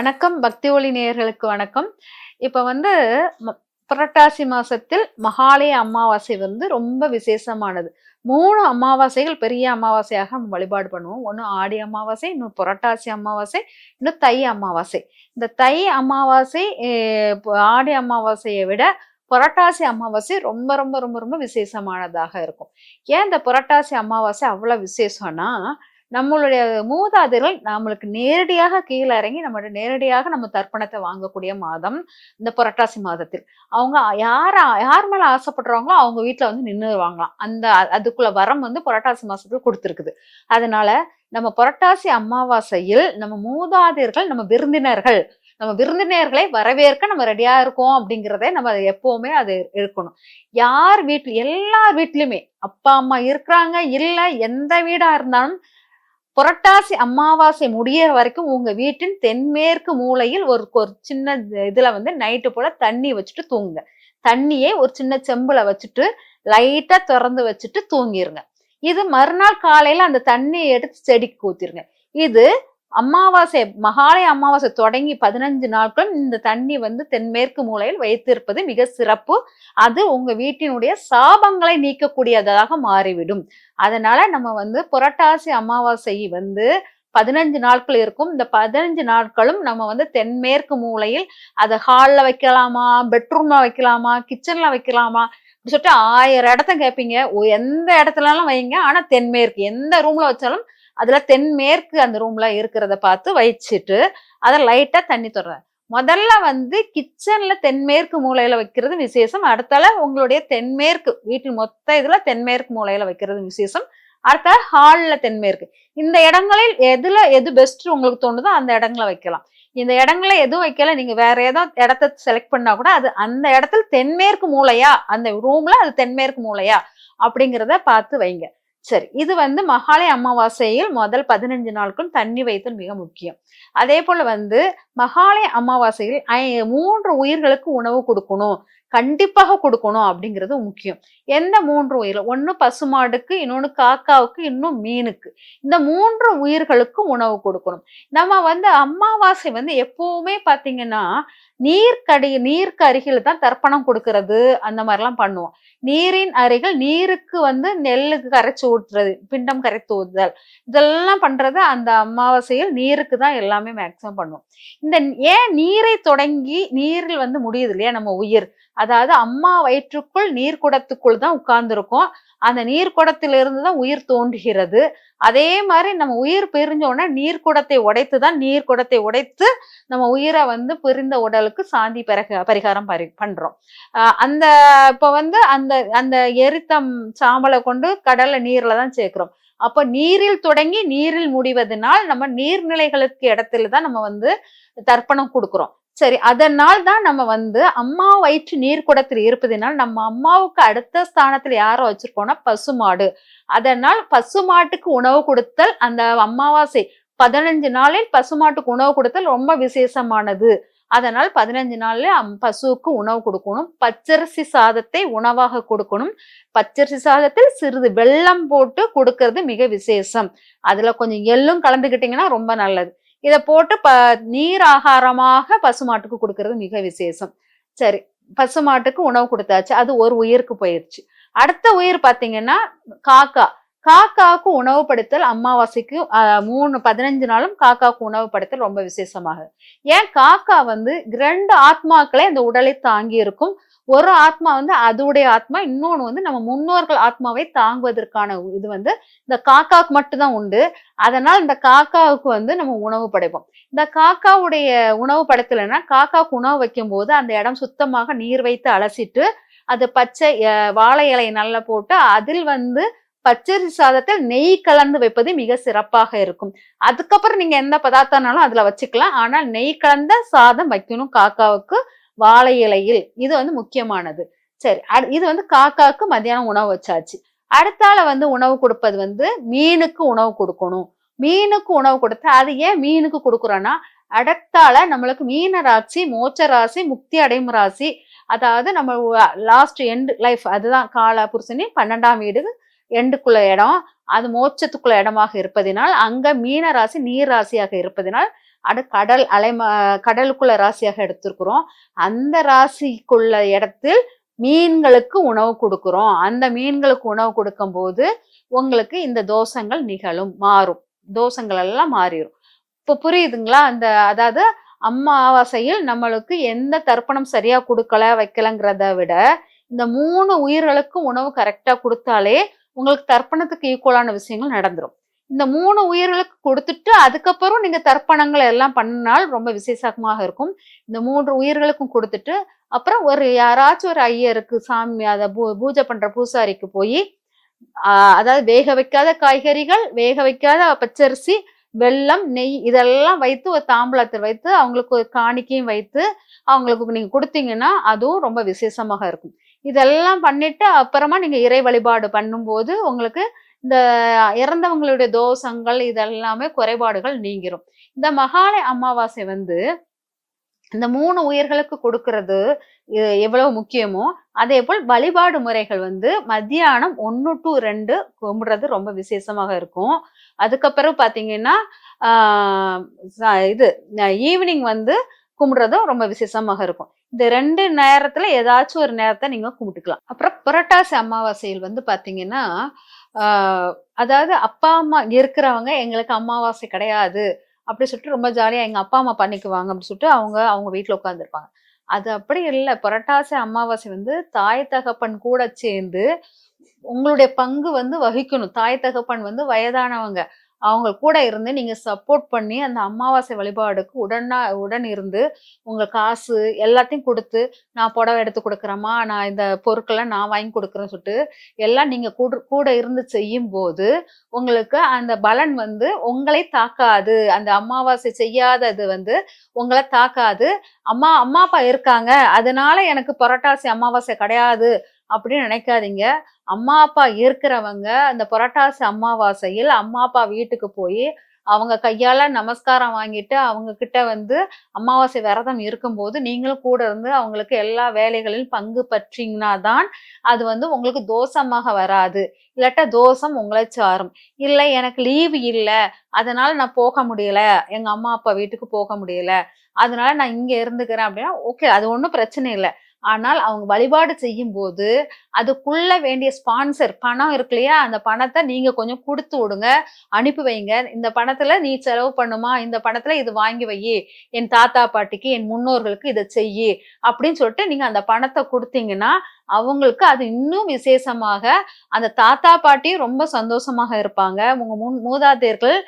வணக்கம். பக்தி ஒளி நேயர்களுக்கு வணக்கம். இப்போ வந்து ம- புரட்டாசி மாசத்தில் மகாலய அமாவாசை வந்து ரொம்ப விசேஷமானது. மூணு அமாவாசைகள் பெரிய அமாவாசையாக நம்ம வழிபாடு பண்ணுவோம். ஒன்று ஆடி அமாவாசை இன்னும் புரட்டாசி அமாவாசை இன்னும் தை அமாவாசை. இந்த தை அமாவாசை ஆடி அமாவாசையை விட புரட்டாசி அமாவாசை ரொம்ப ரொம்ப ரொம்ப ரொம்ப விசேஷமானதாக இருக்கும். ஏன் இந்த புரட்டாசி அமாவாசை அவ்வளோ விசேஷம்னா நம்மளுடைய மூதாதையர்கள் நம்மளுக்கு நேரடியாக கீழே இறங்கி நம்மளுடைய நேரடியாக நம்ம தர்ப்பணத்தை வாங்கக்கூடிய மாதம் இந்த புரட்டாசி மாதத்தில். அவங்க யார் யார் மேல ஆசைப்படுறாங்களோ அவங்க வீட்டில் வந்து நின்றுவாங்களாம் அந்த அதுக்குள்ள வரம் வந்து புரட்டாசி மாதத்துக்கு கொடுத்துருக்குது. அதனால நம்ம புரட்டாசி அமாவாசையில் நம்ம மூதாதையர்கள் நம்ம விருந்தினர்கள் நம்ம விருந்தினர்களை வரவேற்க நம்ம ரெடியா இருக்கோம் அப்படிங்கிறதே நம்ம அதை எப்பவுமே அது இருக்கணும் யார் வீட்டில் எல்லார் வீட்லயுமே அப்பா அம்மா இருக்கிறாங்க இல்லை எந்த வீடா இருந்தாலும் புரட்டாசி அமாவாசை முடியிற வரைக்கும் உங்க வீட்டின் தென்மேற்கு மூலையில் ஒரு ஒரு சின்ன இதுல வந்து நைட்டு போல தண்ணி வச்சுட்டு தூங்குங்க. தண்ணியை ஒரு சின்ன செம்புல வச்சுட்டு லைட்டா திறந்து வச்சுட்டு தூங்கிருங்க. இது மறுநாள் காலையில அந்த தண்ணியை எடுத்து செடிக்கு ஊத்திருங்க. இது அமாவாசை மகாலய அமாவாசை தொடங்கி பதினஞ்சு நாட்களும் இந்த தண்ணி வந்து தென்மேற்கு மூலையில் வைத்திருப்பது மிக சிறப்பு. அது உங்க வீட்டினுடைய சாபங்களை நீக்கக்கூடியதாக மாறிவிடும். அதனால நம்ம வந்து புரட்டாசி அமாவாசை வந்து பதினஞ்சு நாட்கள் இருக்கும். இந்த பதினஞ்சு நாட்களும் நம்ம வந்து தென்மேற்கு மூலையில் அதை ஹாலில் வைக்கலாமா பெட்ரூமில் வைக்கலாமா கிச்சனில் வைக்கலாமா அப்படி சொல்லிட்டு ஆயிரம் இடத்த கேட்பீங்க எந்த இடத்துலலாம் வைங்க. ஆனால் தென்மேற்கு எந்த ரூமில் வச்சாலும் அதுல தென்மேற்கு அந்த ரூம்ல இருக்கிறத பார்த்து வச்சுட்டு அதை லைட்டா தண்ணி தொடறேன் முதல்ல வந்து கிச்சன்ல தென்மேற்கு மூலையில வைக்கிறது விசேஷம். அடுத்தால உங்களுடைய தென்மேற்கு வீட்டில் மொத்த இதுல தென்மேற்கு மூலையில வைக்கிறது விசேஷம். அடுத்த ஹாலில் தென்மேற்கு. இந்த இடங்களில் எதுல எது பெஸ்ட் உங்களுக்கு தோணுதோ அந்த இடங்கள வைக்கலாம். இந்த இடங்கள எதுவும் வைக்கல நீங்க வேற ஏதோ இடத்த செலக்ட் பண்ணா கூட அது அந்த இடத்துல தென்மேற்கு மூலையா அந்த ரூம்ல அது தென்மேற்கு மூலையா அப்படிங்கிறத பார்த்து வைங்க. சரி இது வந்து மகாலய அமாவாசையில் முதல் பதினஞ்சு நாட்களும் தண்ணி வைத்தல் மிக முக்கியம். அதே போல வந்து மகாலய அமாவாசையில் மூன்று உயிர்களுக்கு உணவு கொடுக்கணும். கண்டிப்பாக கொடுக்கணும் அப்படிங்கிறது முக்கியம். எந்த மூன்று உயிர் ஒன்று பசுமாடுக்கு இன்னொன்று காக்காவுக்கு இன்னும் மீனுக்கு. இந்த மூன்று உயிர்களுக்கும் உணவு கொடுக்கணும். நம்ம வந்து அமாவாசை வந்து எப்பவுமே பார்த்தீங்கன்னா நீர்க்கடி நீருக்கு அருகில் தான் தர்ப்பணம் கொடுக்கறது அந்த மாதிரிலாம் பண்ணுவோம். நீரின் அருகில் நீருக்கு வந்து நெல்லுக்கு கரைச்சி ஊற்றுறது பிண்டம் கரைத்து ஊற்றுதல் இதெல்லாம் பண்ணுறது அந்த அமாவாசையில் நீருக்கு தான் எல்லாமே மேக்சிமம் பண்ணுவோம். இந்த ஏன் நீரை தொடங்கி நீரில் வந்து முடியுது இல்லையா? நம்ம உயிர். அதாவது அம்மா வயிற்றுக்குள் நீர்க்குடத்துக்குள் தான் உட்கார்ந்துருக்கோம். அந்த நீர்க்குடத்திலிருந்து தான் உயிர் தோன்றுகிறது. அதே மாதிரி நம்ம உயிர் பிரிஞ்சோன்னா நீர்க்குடத்தை உடைத்து தான் நீர்க்குடத்தை உடைத்து நம்ம உயிரை வந்து பிரிந்த உடலுக்கு சாந்தி பரிக பரிகாரம் பரி பண்றோம். அந்த இப்போ வந்து அந்த அந்த எரித்தம் சாம்பலை கொண்டு கடல்ல நீர்ல தான் சேர்க்கிறோம். அப்போ நீரில் தொடங்கி நீரில் முடிவதனால் நம்ம நீர்நிலைகளுக்கு இடத்துல தான் நம்ம வந்து தர்ப்பணம் கொடுக்குறோம். சரி அதனால் தான் நம்ம வந்து அம்மா வயிற்று நீர் குடத்தில் இருப்பதினால் நம்ம அம்மாவுக்கு அடுத்த ஸ்தானத்தில் யாரை வச்சிருக்கோம்னா பசுமாடு அதனால் பசுமாட்டுக்கு உணவு கொடுத்தல் அந்த அமாவாசை பதினஞ்சு நாளில் பசுமாட்டுக்கு உணவு கொடுத்தல் ரொம்ப விசேஷமானது. அதனால் பதினஞ்சு நாள்ல அம்- பசுவுக்கு உணவு கொடுக்கணும். பச்சரிசி சாதத்தை உணவாக கொடுக்கணும். பச்சரிசி சாதத்தில் சிறிது வெல்லம் போட்டு கொடுக்கறது மிக விசேஷம். அதுல கொஞ்சம் எள்ளும் கலந்துக்கிட்டீங்கன்னா ரொம்ப நல்லது. இதை போட்டு ப நீர் ஆகாரமாக பசுமாட்டுக்கு கொடுக்கறது மிக விசேஷம். சரி பசுமாட்டுக்கு உணவு கொடுத்தாச்சு அது ஒரு உயிருக்கு போயிடுச்சு அடுத்த உயிர் பார்த்தீங்கன்னா காக்கா. காக்காவுக்கு உணவு படுத்தல் அமாவாசைக்கு மூணு பதினஞ்சு நாளும் காக்காவுக்கு உணவு படுத்தல் ரொம்ப விசேஷமாக. ஏன் காக்கா வந்து ரெண்டு ஆத்மாக்களே அந்த உடலை தாங்கி இருக்கும். ஒரு ஆத்மா வந்து அதோடைய ஆத்மா இன்னொன்று வந்து நம்ம முன்னோர்கள் ஆத்மாவை தாங்குவதற்கான இது வந்து இந்த காக்காவுக்கு மட்டும்தான் உண்டு. அதனால் இந்த காக்காவுக்கு வந்து நம்ம உணவு படைப்போம். இந்த காக்காவுடைய உணவு படைத்தலைன்னா காக்காவுக்கு உணவு வைக்கும்போது அந்த இடம் சுத்தமாக நீர் வைத்து அலசிட்டு அது பச்சை வாழை இலையை நல்லா போட்டு அதில் வந்து பச்சரிசி சாதத்தில் நெய் கலந்து வைப்பது மிக சிறப்பாக இருக்கும். அதுக்கப்புறம் நீங்க எந்த பதார்த்தம்னாலும் அதுல வச்சுக்கலாம். ஆனால் நெய் கலந்த சாதம் வைக்கணும் காக்காவுக்கு வாழை இலையில். இது வந்து முக்கியமானது. சரி அடு- இது வந்து காக்காவுக்கு மத்தியானம் உணவு வச்சாச்சு. அடுத்தால வந்து உணவு கொடுப்பது வந்து மீனுக்கு உணவு கொடுக்கணும். மீனுக்கு உணவு கொடுத்து அது ஏன் மீனுக்கு கொடுக்குறோன்னா அடுத்தால நம்மளுக்கு மீன ராசி மோச்ச ராசி முக்தி அடையும் ராசி அதாவது நம்ம லாஸ்ட் எண்ட் லைஃப் அதுதான். கால புருஷனி பன்னெண்டாம் வீடு எண்டுக்குள்ள இடம் அது மோட்சத்துக்குள்ள இடமாக இருப்பதினால் அங்க மீன ராசி நீர் ராசியாக இருப்பதினால் அடு கடல் அலை கடலுக்குள்ள ராசியாக எடுத்திருக்கிறோம். அந்த ராசிக்குள்ள இடத்தில் மீன்களுக்கு உணவு கொடுக்குறோம். அந்த மீன்களுக்கு உணவு கொடுக்கும் போது உங்களுக்கு இந்த தோஷங்கள் நிகழும் மாறும். தோஷங்கள் எல்லாம் மாறிடும் இப்போ புரியுதுங்களா? அந்த அதாவது அம்மாவாசையில் நம்மளுக்கு எந்த தர்ப்பணம் சரியா கொடுக்கல வைக்கலங்கிறத விட இந்த மூணு உயிர்களுக்கு உணவு கரெக்டா கொடுத்தாலே உங்களுக்கு தர்ப்பணத்துக்கு ஈக்குவலான விஷயங்கள் நடந்துடும் இந்த மூணு உயிர்களுக்கு கொடுத்துட்டு அதுக்கப்புறம் நீங்கள் தர்ப்பணங்களை எல்லாம் பண்ணினால் ரொம்ப விசேஷமாக இருக்கும். இந்த மூன்று உயிர்களுக்கும் கொடுத்துட்டு அப்புறம் ஒரு யாராச்சும் ஒரு ஐயருக்கு சாமி அதை பூ பூஜை பண்ணுற பூசாரிக்கு போய் அதாவது வேக வைக்காத காய்கறிகள் வேக வைக்காத பச்சரிசி வெல்லம் நெய் இதெல்லாம் வைத்து ஒரு தாம்பூலத்தில் வைத்து அவங்களுக்கு ஒரு காணிக்கையும் வைத்து அவங்களுக்கு நீங்கள் கொடுத்தீங்கன்னா அதுவும் ரொம்ப விசேஷமாக இருக்கும். இதெல்லாம் பண்ணிட்டு அப்புறமா நீங்க இறை வழிபாடு பண்ணும்போது உங்களுக்கு இந்த இறந்தவங்களுடைய தோஷங்கள் இதெல்லாமே குறைபாடுகள் நீங்கிரும். இந்த மகாலய அமாவாசை வந்து இந்த மூணு உயிர்களுக்கு கொடுக்கறது எவ்வளவு முக்கியமோ அதே போல் வழிபாடு முறைகள் வந்து மத்தியானம் ஒன்று டு ரெண்டு கும்பிடுறது ரொம்ப விசேஷமாக இருக்கும். அதுக்கப்புறம் பார்த்தீங்கன்னா இது ஈவினிங் வந்து கும்பிடுறதும் ரொம்ப விசேஷமாக இருக்கும். இந்த ரெண்டு நேரத்துல ஏதாச்சும் ஒரு நேரத்தை நீங்க கும்பிட்டுக்கலாம் அப்புறம் புரட்டாசி அமாவாசையில் வந்து பாத்தீங்கன்னா அதாவது அப்பா அம்மா இருக்கிறவங்க எங்களுக்கு அமாவாசை கிடையாது அப்படி சொல்லிட்டு ரொம்ப ஜாலியாக எங்கள் அப்பா அம்மா பண்ணிக்குவாங்க அப்படின்னு சொல்லிட்டு அவங்க அவங்க வீட்டில் உட்காந்துருப்பாங்க அது அப்படி இல்லை. புரட்டாசி அமாவாசை வந்து தாய் தகப்பன் கூட சேர்ந்து உங்களுடைய பங்கு வந்து வகிக்கணும். தாய் தகப்பன் வந்து வயதானவங்க. அவங்க கூட இருந்து நீங்க சப்போர்ட் பண்ணி அந்த அமாவாசை வழிபாடுக்கு உடனா உடன் இருந்து உங்க காசு எல்லாத்தையும் கொடுத்து நான் புடவை எடுத்து கொடுக்குறேம்மா நான் இந்த பொருட்களை நான் வாங்கி கொடுக்குறேன்னு சொல்லிட்டு எல்லாம் நீங்க கூட கூட இருந்து செய்யும் போது உங்களுக்கு அந்த பலன் வந்து உங்களை தாக்காது. அந்த அமாவாசை செய்யாதது வந்து உங்களை தாக்காது. அம்மா அம்மா அப்பா இருக்காங்க. அதனால எனக்கு புரட்டாசி அமாவாசை கிடையாது. அப்படின்னு நினைக்காதீங்க. அம்மா அப்பா இருக்கிறவங்க அந்த புரட்டாசி அமாவாசையில் அம்மா அப்பா வீட்டுக்கு போய் அவங்க கையால நமஸ்காரம் வாங்கிட்டு அவங்க கிட்ட வந்து அமாவாசை விரதம் இருக்கும்போது நீங்களும் கூட இருந்து அவங்களுக்கு எல்லா வேலைகளிலும் பங்கு பற்றிங்கன்னா தான் அது வந்து உங்களுக்கு தோஷமாக வராது. இல்லாட்டா தோஷம் உங்களை சாரும். இல்லை எனக்கு லீவு இல்லை. அதனால நான் போக முடியல. எங்க அம்மா அப்பா வீட்டுக்கு போக முடியல. அதனால நான் இங்க இருந்துக்கிறேன் அப்படின்னா ஓகே அது ஒன்றும் பிரச்சனை இல்லை. ஆனால் அவங்க வழிபாடு செய்யும் போது அதுக்குள்ள வேண்டிய ஸ்பான்சர் பணம் இருக்கு இல்லையா? அந்த பணத்தை நீங்க கொஞ்சம் கொடுத்து விடுங்க. அனுப்பி வைங்க. இந்த பணத்துல நீ செலவு பண்ணுமா? இந்த பணத்துல இது வாங்கி வை என் தாத்தா பாட்டிக்கு என் முன்னோர்களுக்கு இதை செய்யி. அப்படின்னு சொல்லிட்டு நீங்க அந்த பணத்தை கொடுத்தீங்கன்னா அவங்களுக்கு அது இன்னும் விசேஷமாக அந்த தாத்தா பாட்டியும் ரொம்ப சந்தோஷமாக இருப்பாங்க. உங்க முன் மூதாதையர்கள்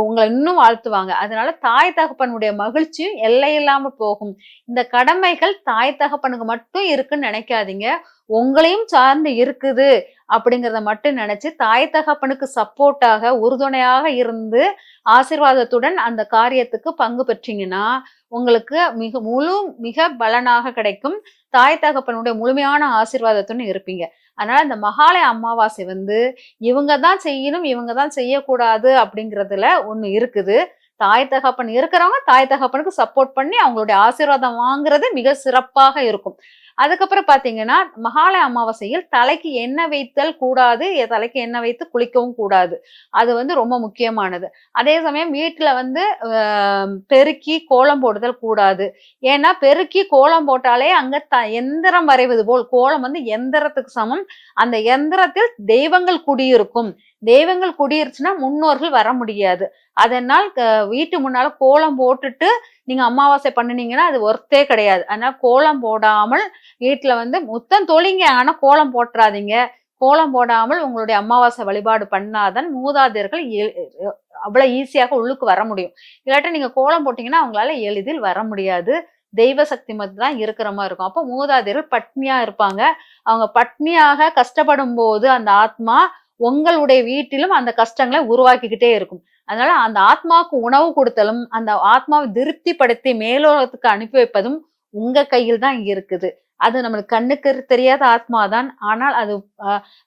உங்களை இன்னும் வாழ்த்துவாங்க. அதனால தாய் தகப்பனுடைய மகிழ்ச்சியும் எல்லையில்லாம போகும். இந்த கடமைகள் தாய் தகப்பனுக்கு மட்டும் இருக்குன்னு நினைக்காதீங்க. உங்களையும் சார்ந்து இருக்குது அப்படிங்கிறத மட்டும் நினைச்சு தாய் தகப்பனுக்கு சப்போர்ட்டாக உறுதுணையாக இருந்து ஆசிர்வாதத்துடன் அந்த காரியத்துக்கு பங்கு பெற்றீங்கன்னா உங்களுக்கு மிக முழு மிக பலனாக கிடைக்கும். தாய் தகப்பனுடைய முழுமையான ஆசிர்வாதத்துடன் இருப்பீங்க. அதனால இந்த மகாலய அமாவாசை வந்து இவங்க தான் செய்யணும் இவங்க தான் செய்யக்கூடாது அப்படிங்கிறதுல ஒண்ணு இருக்குது. தாய் தகப்பன் இருக்கிறவங்க தாய் தகப்பனுக்கு சப்போர்ட் பண்ணி அவங்களுடைய ஆசீர்வாதம் வாங்குறது மிக சிறப்பாக இருக்கும். அதுக்கப்புறம் பார்த்தீங்கன்னா மகாலய அமாவாசையில் தலைக்கு எண்ணெய் வைத்தல் கூடாது தலைக்கு எண்ணெய் வைத்து குளிக்கவும் கூடாது. அது வந்து ரொம்ப முக்கியமானது. அதே சமயம் வீட்டில் வந்து பெருக்கி கோலம் போடுதல் கூடாது. ஏன்னா பெருக்கி கோலம் போட்டாலே அங்கே த எந்திரம் வரைவது போல் கோலம் வந்து எந்திரத்துக்கு சமம். அந்த எந்திரத்தில் தெய்வங்கள் குடியிருக்கும். தெய்வங்கள் குடியிருச்சுன்னா முன்னோர்கள் வர முடியாது. அதனால் வீட்டு முன்னால கோலம் போட்டுட்டு நீங்க அமாவாசை பண்ணினீங்கன்னா அது ஒர்த்தே கிடையாது. அதனால கோலம் போடாமல் வீட்டுல வந்து முத்தம் தொழிங்க ஆனா கோலம் போட்டுறாதீங்க. கோலம் போடாமல் உங்களுடைய அமாவாசை வழிபாடு பண்ணாதான் மூதாதையர்கள் அவ்வளவு ஈஸியாக உள்ளுக்கு வர முடியும். இல்லாட்டி நீங்க கோலம் போட்டீங்கன்னா அவங்களால எளிதில் வர முடியாது. தெய்வ சக்தி மட்டும் தான் இருக்கிற மாதிரி இருக்கும். அப்போ மூதாதையர்கள் பட்னியா இருப்பாங்க. அவங்க பட்னியாக கஷ்டப்படும் போது அந்த ஆத்மா உங்களுடைய வீட்டிலும் அந்த கஷ்டங்களை உருவாக்கிக்கிட்டே இருக்கும். அதனால அந்த ஆத்மாவுக்கு உணவு கொடுத்தலும் அந்த ஆத்மாவை திருப்திப்படுத்தி மேலோகத்துக்கு அனுப்பி வைப்பதும் உங்க கையில் தான் இருக்குது. அது நம்மளுக்கு கண்ணுக்கு தெரியாத ஆத்மா தான் ஆனால் அது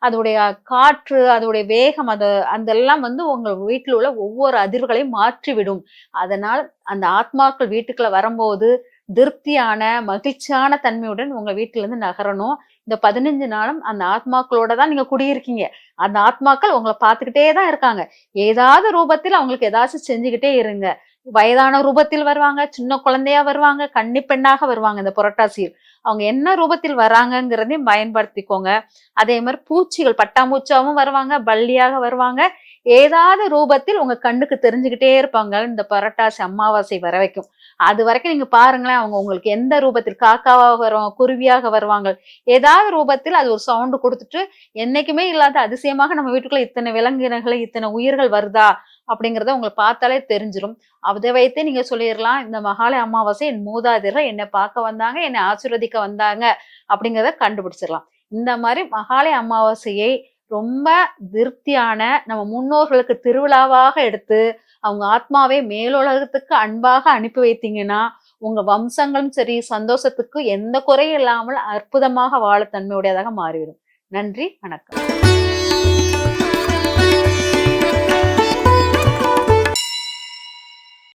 அதோடைய காற்று அதோடைய வேகம் அது அதெல்லாம் வந்து உங்கள் வீட்டில் உள்ள ஒவ்வொரு அதிர்வுகளையும் மாற்றிவிடும். அதனால் அந்த ஆத்மாக்கள் வீட்டுக்குள்ள வரும்போது திருப்தியான மகிழ்ச்சியான தன்மையுடன் உங்க வீட்டிலேருந்து நகரணும். இந்த பதினஞ்சு நாளும் அந்த ஆத்மாக்களோட தான் நீங்க குடியிருக்கீங்க. அந்த ஆத்மாக்கள் உங்களை பார்த்துக்கிட்டே தான் இருக்காங்க. ஏதாவது ரூபத்தில் அவங்களுக்கு ஏதாச்சும் செஞ்சுக்கிட்டே இருங்க. வயதான ரூபத்தில் வருவாங்க சின்ன குழந்தையா வருவாங்க கன்னி பெண்ணாக வருவாங்க இந்த புரட்டாசியில். அவங்க என்ன ரூபத்தில் வராங்கங்கிறதையும் பயன்படுத்திக்கோங்க. அதே மாதிரி பூச்சிகள் பட்டாம்பூச்சாவும் வருவாங்க பள்ளியாக வருவாங்க. ஏதாவது ரூபத்தில் உங்க கண்ணுக்கு தெரிஞ்சுக்கிட்டே இருப்பாங்க. இந்த புரட்டாசி அமாவாசை வர வைக்கும் அது வரைக்கும் நீங்க பாருங்களேன் அவங்க உங்களுக்கு எந்த ரூபத்தில் காக்காவாக வருவாங்க குருவியாக வருவாங்க. ஏதாவது ரூபத்தில் அது ஒரு சவுண்டு கொடுத்துட்டு என்னைக்குமே இல்லாத அதிசயமாக நம்ம வீட்டுக்குள்ள இத்தனை விலங்கினங்களை இத்தனை உயிர்கள் வருதா அப்படிங்கிறத உங்களுக்கு பார்த்தாலே தெரிஞ்சிடும் அதை வைத்தே நீங்க சொல்லிடலாம் இந்த மகாலய அமாவாசை என் மூதாதிரர் என்னை பார்க்க வந்தாங்க என்னை ஆசீர்வதிக்க வந்தாங்க அப்படிங்கிறத கண்டுபிடிச்சிடலாம். இந்த மாதிரி மகாலய அமாவாசையை ரொம்ப திருப்தியான நம்ம முன்னோர்களுக்கு திருவிழாவாக எடுத்து அவங்க ஆத்மாவை மேலுலகத்துக்கு அன்பாக அனுப்பி வைத்தீங்கன்னா உங்க வம்சங்களும் சரி சந்தோஷத்துக்கு எந்த குறையும் இல்லாமல் அற்புதமாக வாழ தன்மையுடையதாக மாறிவிடும். நன்றி வணக்கம்.